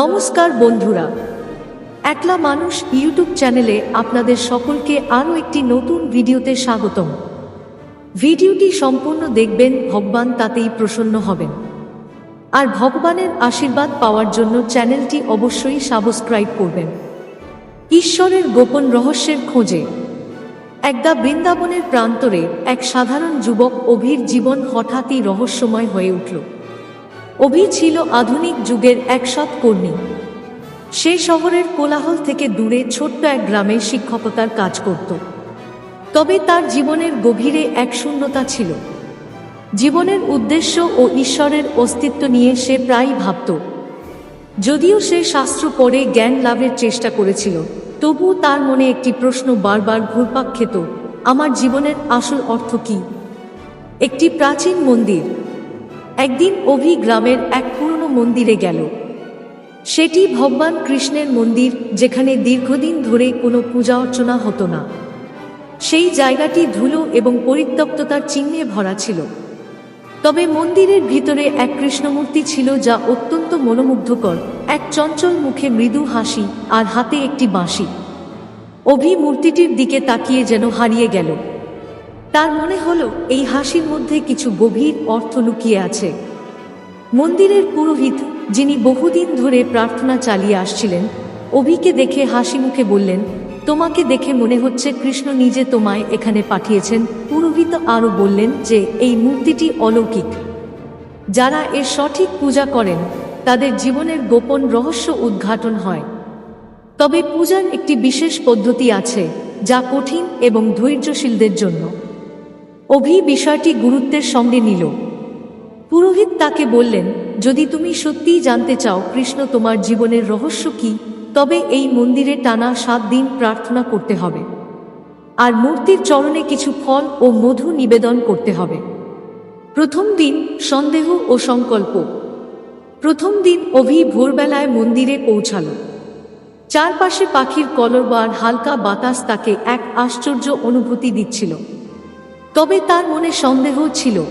নমস্কার বন্ধুরা। একলা মানুষ ইউটিউব চ্যানেলে আপনাদের সকলকে আরও একটি নতুন ভিডিওতে স্বাগতম। ভিডিওটি সম্পূর্ণ দেখবেন, ভগবান তাতেই প্রসন্ন হবেন। আর ভগবানের আশীর্বাদ পাওয়ার জন্য চ্যানেলটি অবশ্যই সাবস্ক্রাইব করবেন। ঈশ্বরের গোপন রহস্যের খোঁজে, একদা বৃন্দাবনের প্রান্তরে এক সাধারণ যুবক অভির জীবন হঠাৎই রহস্যময় হয়ে উঠল। অভি ছিল আধুনিক যুগের এক সৎ কর্মী সে শহরের কোলাহল থেকে দূরে ছোট্ট এক গ্রামে শিক্ষকতার কাজ করত। তবে তার জীবনের গভীরে এক শূন্যতা ছিল। জীবনের উদ্দেশ্য ও ঈশ্বরের অস্তিত্ব নিয়ে সে প্রায়ই ভাবত। যদিও সে শাস্ত্র পড়ে জ্ঞান লাভের চেষ্টা করেছিল, তবুও তার মনে একটি প্রশ্ন বারবার ঘুরপাক খেত, আমার জীবনের আসল অর্থ কি? একটি প্রাচীন মন্দির একদিন অভি গ্রামের এক পুরনো মন্দিরে গেল। সেটি ভগবান কৃষ্ণের মন্দির, যেখানে দীর্ঘদিন ধরে কোনো পূজা অর্চনা হতো না। সেই জায়গাটি ধুলো এবং পরিত্যক্ততার চিহ্নে ভরা ছিল। তবে মন্দিরের ভিতরে এক কৃষ্ণমূর্তি ছিল যা অত্যন্ত মনোমুগ্ধকর। এক চঞ্চল মুখে মৃদু হাসি আর হাতে একটি বাঁশি। অভি মূর্তিটির দিকে তাকিয়ে যেন হারিয়ে গেল। তার মনে হলো এই হাসির মধ্যে কিছু গভীর অর্থ লুকিয়ে আছে। মন্দিরের পুরোহিত, যিনি বহুদিন ধরে প্রার্থনা চালিয়ে আসছিলেন, অভিকে দেখে হাসি মুখে বললেন, তোমাকে দেখে মনে হচ্ছে কৃষ্ণ নিজে তোমায় এখানে পাঠিয়েছেন। পুরোহিত আরও বললেন যে এই মূর্তিটি অলৌকিক। যারা এর সঠিক পূজা করেন, তাদের জীবনের গোপন রহস্য উদ্ঘাটন হয়। তবে পূজার একটি বিশেষ পদ্ধতি আছে, যা কঠিন এবং ধৈর্যশীলদের জন্য। অভি বিষয়টি গুরুত্বের সঙ্গে নিল। পুরোহিত তাকে বললেন, যদি তুমি সত্যিই জানতে চাও কৃষ্ণ তোমার জীবনের রহস্য কি, তবে এই মন্দিরে টানা সাত দিন প্রার্থনা করতে হবে। আর মূর্তির চরণে কিছু ফল ও মধু নিবেদন করতে হবে। প্রথম দিন সন্দেহ ও সংকল্প। প্রথম দিন অভি ভোরবেলায় মন্দিরে পৌঁছাল। চারপাশে পাখির কলরবার হালকা বাতাস তাকে এক আশ্চর্য অনুভূতি দিচ্ছিল। তবে তার মনে সন্দেহ ছিল।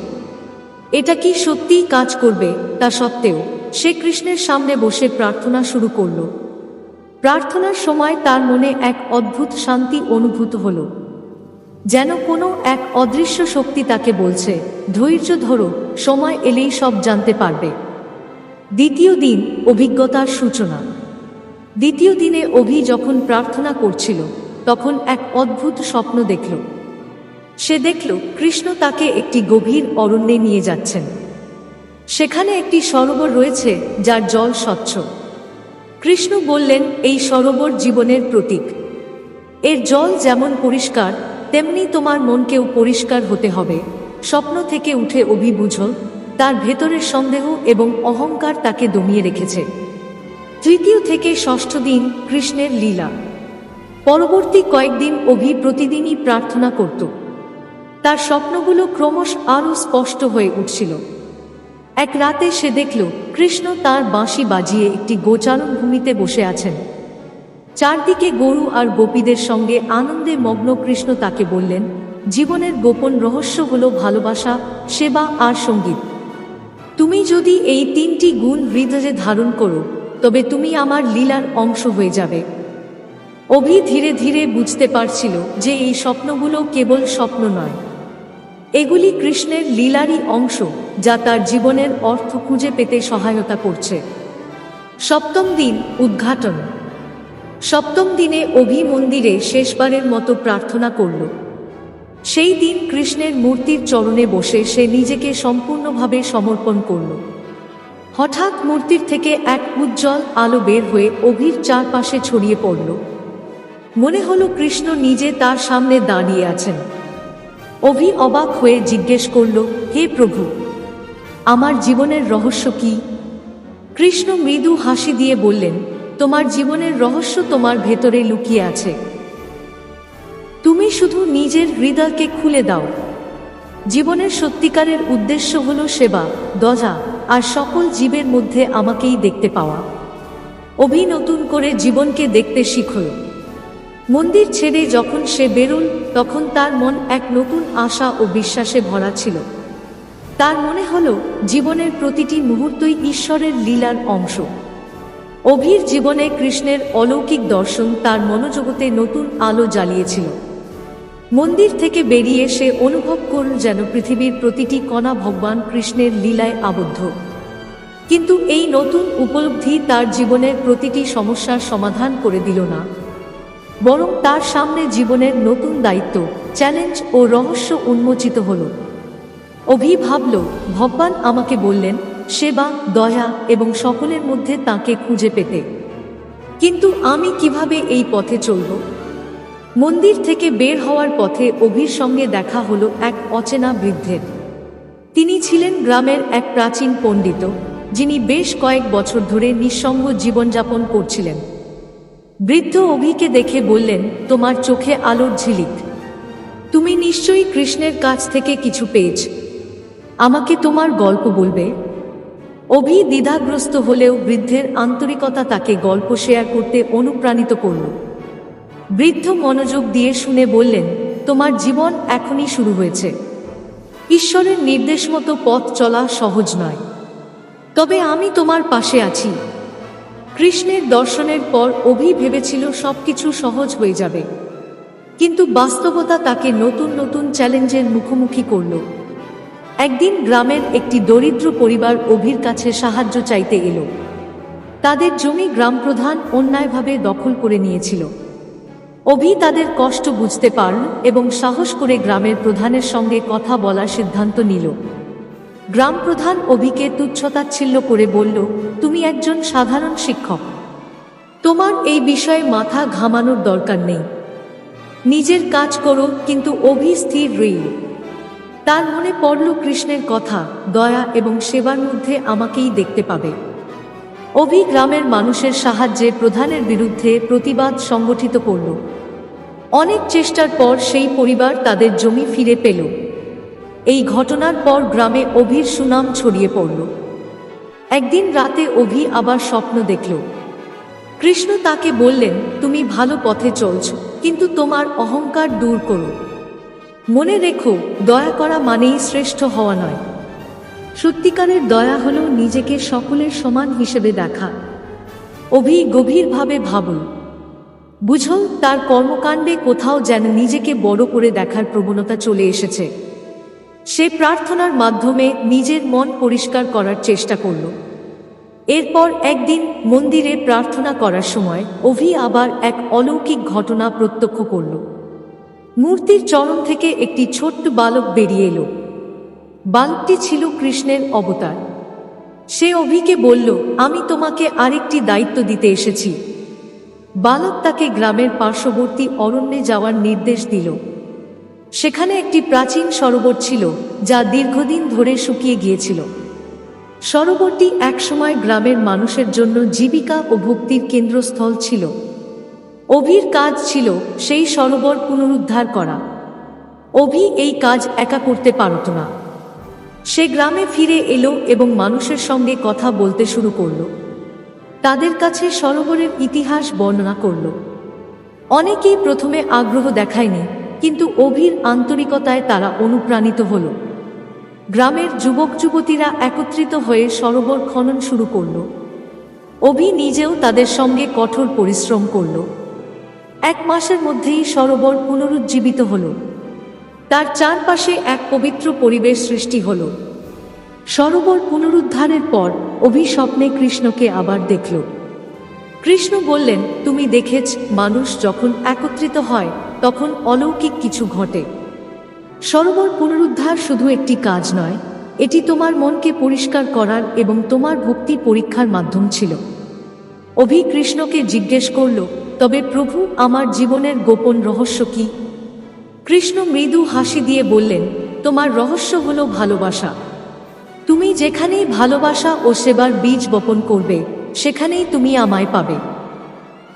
এটা কি সত্যিই কাজ করবে, তা সত্ত্বেও সে কৃষ্ণের সামনে বসে প্রার্থনা শুরু করল। প্রার্থনার সময় তার মনে এক অদ্ভুত শান্তি অনুভূত হল। যেন কোনো এক অদৃশ্য শক্তি তাকে বলছে, ধৈর্য ধরো, সময় এলেই সব জানতে পারবে। দ্বিতীয় দিন, অভিজ্ঞতার সূচনা। দ্বিতীয় দিনে অভি যখন প্রার্থনা করছিল, তখন এক অদ্ভুত স্বপ্ন দেখল। সে দেখল কৃষ্ণ তাকে একটি গভীর অরণ্যে নিয়ে যাচ্ছেন। সেখানে একটি সরোবর রয়েছে যার জল স্বচ্ছ। কৃষ্ণ বললেন, এই সরোবর জীবনের প্রতীক। এর জল যেমন পরিষ্কার, তেমনি তোমার মনকেও পরিষ্কার হতে হবে। স্বপ্ন থেকে উঠে অভিবুঝ, তার ভেতরের সন্দেহ এবং অহংকার তাকে দমিয়ে রেখেছে। তৃতীয় থেকে ষষ্ঠ দিন কৃষ্ণের লীলা। পরবর্তী কয়েকদিন অভি প্রতিদিনই প্রার্থনা করত। তার স্বপ্নগুলো ক্রমশ আরও স্পষ্ট হয়ে উঠছিল। এক রাতে সে দেখল, কৃষ্ণ তার বাঁশি বাজিয়ে একটি গোচারণ ভূমিতে বসে আছেন। চারদিকে গরু আর গোপীদের সঙ্গে আনন্দে মগ্ন কৃষ্ণ তাকে বললেন, জীবনের গোপন রহস্য হল ভালোবাসা, সেবা আর সংগীত। তুমি যদি এই তিনটি গুণ হৃদয়ে ধারণ করো, তবে তুমি আমার লীলার অংশ হয়ে যাবে। অভি ধীরে ধীরে বুঝতে পারছিল যে এই স্বপ্নগুলো কেবল স্বপ্ন নয়। এগুলি কৃষ্ণের লীলারই অংশ যা তার জীবনের অর্থ খুঁজে পেতে সহায়তা করছে। সপ্তম দিন উদ্ঘাটন। সপ্তম দিনে অভি মন্দিরে শেষবারের মতো প্রার্থনা করল। সেই দিন কৃষ্ণের মূর্তির চরণে বসে সে নিজেকে সম্পূর্ণভাবে সমর্পণ করল। হঠাৎ মূর্তির থেকে এক উজ্জ্বল আলো বের হয়ে অভির চারপাশে ছড়িয়ে পড়ল। মনে হলো কৃষ্ণ নিজে তার সামনে দাঁড়িয়ে আছেন। অভি অবাক হয়ে জিজ্ঞেস করল, হে প্রভু, আমার জীবনের রহস্য কি? কৃষ্ণ মৃদু হাসি দিয়ে বললেন, তোমার জীবনের রহস্য তোমার ভেতরে লুকিয়ে আছে। তুমি শুধু নিজের হৃদয়কে খুলে দাও। জীবনের সত্যিকারের উদ্দেশ্য হল সেবা দজা আর সকল জীবের মধ্যে আমাকেই দেখতে পাওয়া। অভি নতুন করে জীবনকে দেখতে শিখল। মন্দির ছেড়ে যখন সে বেরোল তখন তার মন এক নতুন আশা ও বিশ্বাসে ভরা ছিল। তার মনে হল, জীবনের প্রতিটি মুহূর্তই ঈশ্বরের লীলার অংশ। অভির জীবনে কৃষ্ণের অলৌকিক দর্শন তার মনোজগতে নতুন আলো জ্বালিয়েছিল। মন্দির থেকে বেরিয়ে সে অনুভব করল যেন পৃথিবীর প্রতিটি কণা ভগবান কৃষ্ণের লীলায় আবদ্ধ। কিন্তু এই নতুন উপলব্ধি তার জীবনের প্রতিটি সমস্যার সমাধান করে দিল না। বরং তার সামনে জীবনের নতুন দায়িত্ব চ্যালেঞ্জ ও রহস্য উন্মোচিত হল। অভি ভাবল, ভগবান আমাকে বললেন, সেবা, দয়া এবং সকলের মধ্যে তাকে খুঁজে পেতে। কিন্তু আমি কীভাবে এই পথে চলব? মন্দির থেকে বের হওয়ার পথে অভির সঙ্গে দেখা হলো এক অচেনা বৃদ্ধের। তিনি ছিলেন গ্রামের এক প্রাচীন পণ্ডিত, যিনি বেশ কয়েক বছর ধরে নিঃসঙ্গ জীবনযাপন করছিলেন। বৃদ্ধ অভিকে দেখে বললেন, তোমার চোখে আলোর ঝিলিক। তুমি নিশ্চয়ই কৃষ্ণের কাছ থেকে কিছু পেয়েছ। আমাকে তোমার গল্প বলবে। অভি দ্বিধাগ্রস্ত হলেও বৃদ্ধের আন্তরিকতা তাকে গল্প শেয়ার করতে অনুপ্রাণিত করল। বৃদ্ধ মনোযোগ দিয়ে শুনে বললেন, তোমার জীবন এখনই শুরু হয়েছে। ঈশ্বরের নির্দেশ মতো পথ চলা সহজ নয়। তবে আমি তোমার পাশে আছি। কৃষ্ণের দর্শনের পর অভি ভেবেছিল সবকিছু সহজ হয়ে যাবে। কিন্তু বাস্তবতা তাকে নতুন নতুন চ্যালেঞ্জের মুখোমুখি করল। একদিন গ্রামের একটি দরিদ্র পরিবার অভির কাছে সাহায্য চাইতে এলো। তাদের জমি গ্রাম প্রধান অন্যায়ভাবে দখল করে নিয়েছিল। অভি তাদের কষ্ট বুঝতে পারল এবং সাহস করে গ্রামের প্রধানের সঙ্গে কথা বলার সিদ্ধান্ত নিল। গ্রাম প্রধান অভিকে তুচ্ছতাচ্ছিল্য করে বলল, তুমি একজন সাধারণ শিক্ষক। তোমার এই বিষয়ে মাথা ঘামানোর দরকার নেই। নিজের কাজ করো, কিন্তু অভি স্থির রইল। তার মনে পড়ল কৃষ্ণের কথা, দয়া এবং সেবার মধ্যে আমাকেই দেখতে পাবে। অভি গ্রামের মানুষের সাহায্যে প্রধানের বিরুদ্ধে প্রতিবাদ সংগঠিত করল। অনেক চেষ্টার পর সেই পরিবার তাদের জমি ফিরে পেল। এই ঘটনার পর গ্রামে অভির সুনাম ছড়িয়ে পড়ল। একদিন রাতে অভি আবার স্বপ্ন দেখল। কৃষ্ণ তাকে বললেন, তুমি ভালো পথে চলছ, কিন্তু তোমার অহংকার দূর করো। মনে রেখো, দয়া করা মানেই শ্রেষ্ঠ হওয়া নয়। সত্যিকারের দয়া হলো নিজেকে সকলের সমান হিসেবে দেখা। অভি গভীরভাবে ভাবল, বুঝল, তার কর্মকাণ্ডে কোথাও যেন নিজেকে বড় করে দেখার প্রবণতা চলে এসেছে। সে প্রার্থনার মাধ্যমে নিজের মন পরিষ্কার করার চেষ্টা করল। এরপর একদিন মন্দিরে প্রার্থনা করার সময় অভি আবার এক অলৌকিক ঘটনা প্রত্যক্ষ করল। মূর্তির চরণ থেকে একটি ছোট্ট বালক বেরিয়ে এলো। বালকটি ছিল কৃষ্ণের অবতার। সে অভিকে বলল, আমি তোমাকে আরেকটি দায়িত্ব দিতে এসেছি। বালক তাকে গ্রামের পার্শ্ববর্তী অরণ্যে যাওয়ার নির্দেশ দিল। সেখানে একটি প্রাচীন সরোবর ছিল, যা দীর্ঘদিন ধরে শুকিয়ে গিয়েছিল। সরোবরটি একসময় গ্রামের মানুষের জন্য জীবিকা ও ভক্তির কেন্দ্রস্থল ছিল। অভির কাজ ছিল সেই সরোবর পুনরুদ্ধার করা। অভি এই কাজ একা করতে পারত না। সে গ্রামে ফিরে এলো এবং মানুষের সঙ্গে কথা বলতে শুরু করল। তাদের কাছে সরোবরের ইতিহাস বর্ণনা করল। অনেকেই প্রথমে আগ্রহ দেখায়নি কিন্তু অভির আন্তরিকতায় তারা অনুপ্রাণিত হল। গ্রামের যুবক যুবতীরা একত্রিত হয়ে সরোবর খনন শুরু করল। অভি নিজেও তাদের সঙ্গে কঠোর পরিশ্রম করল। এক মাসের মধ্যেই সরোবর পুনরুজ্জীবিত হল। তার চারপাশে এক পবিত্র পরিবেশ সৃষ্টি হল। সরোবর পুনরুদ্ধারের পর অভিস্বপ্নে কৃষ্ণকে আবার দেখল। কৃষ্ণ বললেন, তুমি দেখেছ, মানুষ যখন একত্রিত হয় তখন অলৌকিক কিছু ঘটে। সরোবর পুনরুদ্ধার শুধু একটি কাজ নয়, এটি তোমার মনকে পরিষ্কার করার এবং তোমার ভক্তি পরীক্ষার মাধ্যম ছিল। অভি কৃষ্ণকে জিজ্ঞেস করল, তবে প্রভু, আমার জীবনের গোপন রহস্য কি? কৃষ্ণ মৃদু হাসি দিয়ে বললেন, তোমার রহস্য হল ভালোবাসা। তুমি যেখানেই ভালোবাসা ও সেবার বীজ বপন করবে, সেখানেই তুমি আমায় পাবে।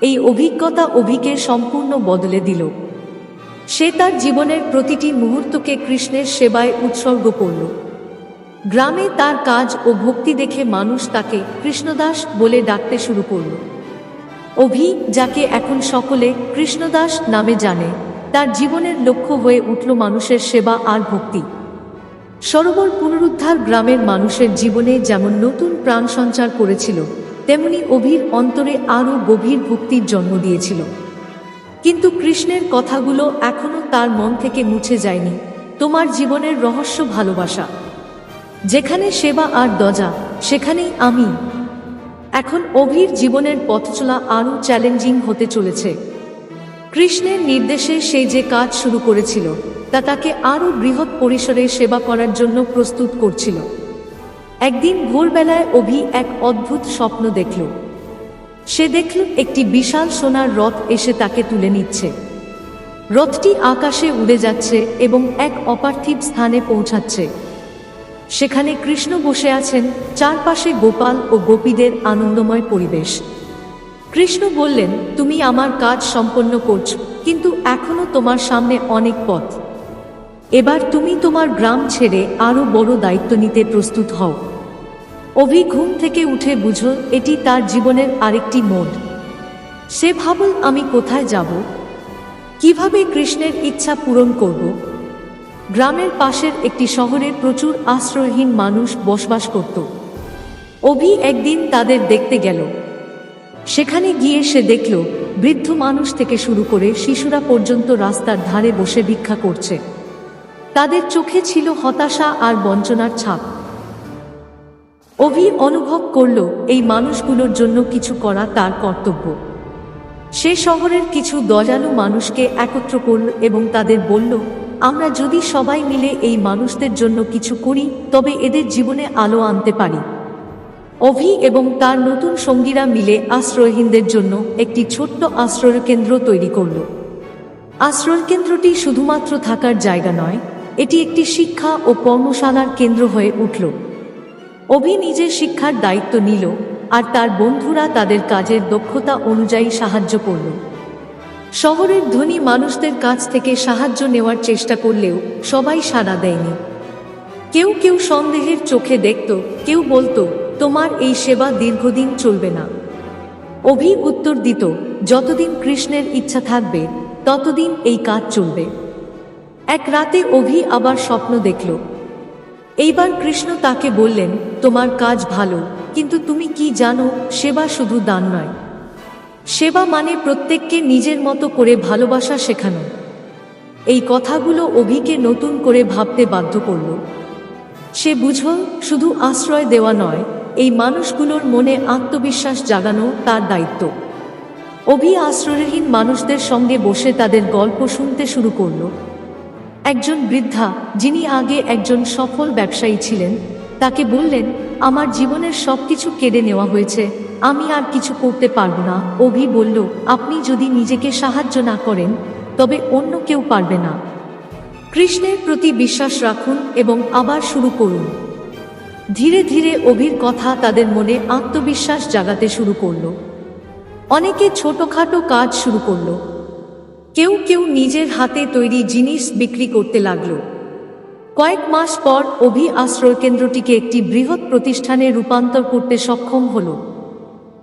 এই অভিজ্ঞতা অভিকে সম্পূর্ণ বদলে দিল। সে তার জীবনের প্রতিটি মুহূর্তকে কৃষ্ণের সেবায় উৎসর্গ করল গ্রামে তার কাজ ও ভক্তি দেখে মানুষ তাকে কৃষ্ণদাস বলে ডাকতে শুরু করল। অভি, যাকে এখন সকলে কৃষ্ণদাস নামে জানে, তার জীবনের লক্ষ্য হয়ে উঠল মানুষের সেবা আর ভক্তি। সরোবর পুনরুদ্ধার গ্রামের মানুষের জীবনে যেমন নতুন প্রাণ সঞ্চার করেছিল, তেমনি অভির অন্তরে আরও গভীর ভক্তির জন্ম দিয়েছিল। কিন্তু কৃষ্ণের কথাগুলো এখনও তার মন থেকে মুছে যায়নি। তোমার জীবনের রহস্য ভালোবাসা। যেখানে সেবা আর দজা, সেখানেই আমি। এখন অভির জীবনের পথচলা আরও চ্যালেঞ্জিং হতে চলেছে। কৃষ্ণের নির্দেশে সে যে কাজ শুরু করেছিল, তা তাকে আরও বৃহৎ পরিসরে সেবা করার জন্য প্রস্তুত করছিল। একদিন ভোরবেলায় অভি এক অদ্ভুত স্বপ্ন দেখল। সে দেখল একটি বিশাল সোনার রথ এসে তাকে তুলে নিচ্ছে। রথটি আকাশে উড়ে যাচ্ছে এবং এক অপার্থিব স্থানে পৌঁছাচ্ছে। সেখানে কৃষ্ণ বসে আছেন চারপাশে গোপাল ও গোপীদের আনন্দময় পরিবেশ। কৃষ্ণ বললেন, তুমি আমার কাজ সম্পন্ন করছ, কিন্তু এখনও তোমার সামনে অনেক পথ। এবার তুমি তোমার গ্রাম ছেড়ে আরও বড় দায়িত্ব নিতে প্রস্তুত হও। অভি ঘুম থেকে উঠে বুঝো এটি তার জীবনের আরেকটি মোড। সে ভাবল, আমি কোথায় যাব? কীভাবে কৃষ্ণের ইচ্ছা পূরণ করব? গ্রামের পাশের একটি শহরে প্রচুর আশ্রয়হীন মানুষ বসবাস করত। অভি একদিন তাদের দেখতে গেল। সেখানে গিয়ে সে দেখল, বৃদ্ধ মানুষ থেকে শুরু করে শিশুরা পর্যন্ত রাস্তার ধারে বসে ভিক্ষা করছে। তাদের চোখে ছিল হতাশা আর বঞ্চনার ছাপ। অভি অনুভব করল, এই মানুষগুলোর জন্য কিছু করা তার কর্তব্য। সে শহরের কিছু দয়ালু মানুষকে একত্র করল এবং তাদের বলল, আমরা যদি সবাই মিলে এই মানুষদের জন্য কিছু করি, তবে এদের জীবনে আলো আনতে পারি। অভি এবং তার নতুন সঙ্গীরা মিলে আশ্রয়হীনদের জন্য একটি ছোট্ট আশ্রয় কেন্দ্র তৈরি করল। আশ্রয় কেন্দ্রটি শুধুমাত্র থাকার জায়গা নয়, এটি একটি শিক্ষা ও কর্মশালার কেন্দ্র হয়ে উঠল। অভি নিজের শিক্ষার দায়িত্ব নিল আর তার বন্ধুরা তাদের কাজের দক্ষতা অনুযায়ী সাহায্য করল। শহরের ধনী মানুষদের কাছ থেকে সাহায্য নেওয়ার চেষ্টা করলেও সবাই সাড়া দেয়নি। কেউ কেউ সন্দেহের চোখে দেখত, কেউ বলতো, তোমার এই সেবা দীর্ঘদিন চলবে না। অভি উত্তর দিত, যতদিন কৃষ্ণের ইচ্ছা থাকবে, ততদিন এই কাজ চলবে। এক রাতে অভি আবার স্বপ্ন দেখল এইবার কৃষ্ণ তাকে বললেন, তোমার কাজ ভালো, কিন্তু তুমি কি জানো, সেবা শুধু দান নয়। সেবা মানে প্রত্যেককে নিজের মতো করে ভালোবাসা শেখানো। এই কথাগুলো অভিকে নতুন করে ভাবতে বাধ্য করল। সে বুঝল, শুধু আশ্রয় দেওয়া নয়, এই মানুষগুলোর মনে আত্মবিশ্বাস জাগানো তার দায়িত্ব। অভি আশ্রয়হীন মানুষদের সঙ্গে বসে তাদের গল্প শুনতে শুরু করল। একজন বৃদ্ধা, যিনি আগে একজন সফল ব্যবসায়ী ছিলেন, তাকে বললেন, আমার জীবনের সব কিছু কেড়ে নেওয়া হয়েছে, আমি আর কিছু করতে পারব না। অভি বলল, আপনি যদি নিজেকে সাহায্য না করেন, তবে অন্য কেউ পারবে না। কৃষ্ণের প্রতি বিশ্বাস রাখুন এবং আবার শুরু করুন। ধীরে ধীরে অভির কথা তাদের মনে আত্মবিশ্বাস জাগাতে শুরু করল। অনেকে ছোটখাটো কাজ শুরু করল কেউ কেউ নিজের হাতে তৈরি জিনিস বিক্রি করতে লাগল। কয়েক মাস পর অভি আশ্রয় কেন্দ্রটিকে একটি বৃহৎ প্রতিষ্ঠানে রূপান্তর করতে সক্ষম হল।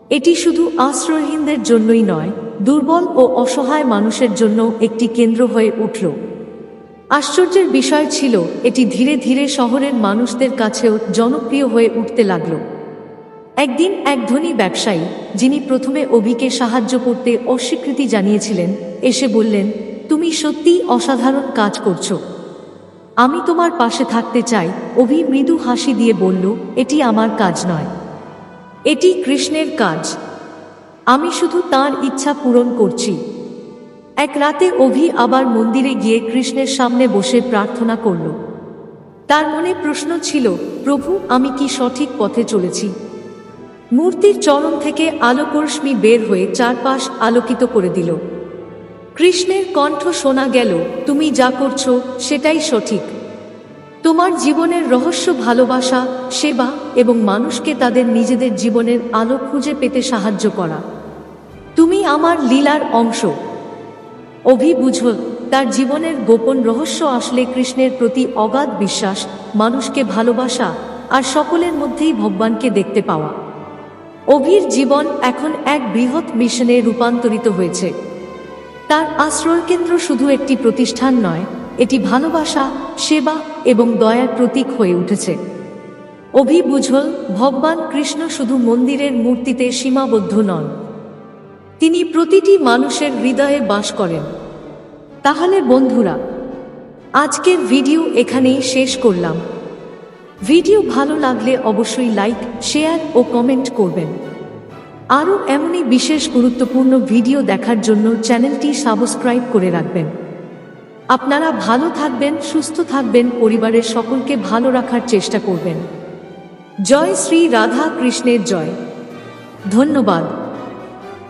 এটি শুধু আশ্রয়হীনদের জন্যই নয়, দুর্বল ও অসহায় মানুষের জন্য একটি কেন্দ্র হয়ে উঠল। আশ্চর্যের বিষয় ছিল, এটি ধীরে ধীরে শহরের মানুষদের কাছেও জনপ্রিয় হয়ে উঠতে লাগল। একদিন এক ধনী ব্যবসায়ী, যিনি প্রথমে অভিকে সাহায্য করতে অস্বীকৃতি জানিয়েছিলেন, এসে বললেন, তুমি সত্যিই অসাধারণ কাজ করছ। আমি তোমার পাশে থাকতে চাই। অভি মৃদু হাসি দিয়ে বলল, এটি আমার কাজ নয়। এটি কৃষ্ণের কাজ। আমি শুধু তার ইচ্ছা পূরণ করছি। এক রাতে অভি আবার মন্দিরে গিয়ে কৃষ্ণের সামনে বসে প্রার্থনা করল। তার মনে প্রশ্ন ছিল, প্রভু, আমি কি সঠিক পথে চলেছি? মূর্তির চরণ থেকে আলোকরশ্মি বের হয়ে চারপাশ আলোকিত করে দিল। কৃষ্ণের কণ্ঠ শোনা গেল, তুমি যা করছ, সেটাই সঠিক। তোমার জীবনের রহস্য ভালোবাসা, সেবা এবং মানুষকে তাদের নিজেদের জীবনের আলো খুঁজে পেতে সাহায্য করা। তুমি আমার লীলার অংশ। অভি বুঝল তার জীবনের গোপন রহস্য আসলে কৃষ্ণের প্রতি অগাধ বিশ্বাস, মানুষকে ভালোবাসা আর সকলের মধ্যেই ভগবানকে দেখতে পাওয়া। অভির জীবন এখন এক বৃহৎ মিশনে রূপান্তরিত হয়েছে। তার আশ্রয়কেন্দ্র শুধু একটি প্রতিষ্ঠান নয়, এটি ভালোবাসা, সেবা এবং দয়ার প্রতীক হয়ে উঠেছে। অভিবুঝল ভগবান কৃষ্ণ শুধু মন্দিরের মূর্তিতে সীমাবদ্ধ নন। তিনি প্রতিটি মানুষের হৃদয়ে বাস করেন। তাহলে বন্ধুরা, আজকের ভিডিও এখানেই শেষ করলাম। ভিডিও ভালো লাগলে অবশ্যই লাইক শেয়ার ও কমেন্ট করবেন। আরও এমনই বিশেষ গুরুত্বপূর্ণ ভিডিও দেখার জন্য চ্যানেলটি সাবস্ক্রাইব করে রাখবেন। আপনারা ভালো থাকবেন, সুস্থ থাকবেন, পরিবারের সকলকে ভালো রাখার চেষ্টা করবেন। জয় শ্রী রাধা কৃষ্ণের জয়। ধন্যবাদ।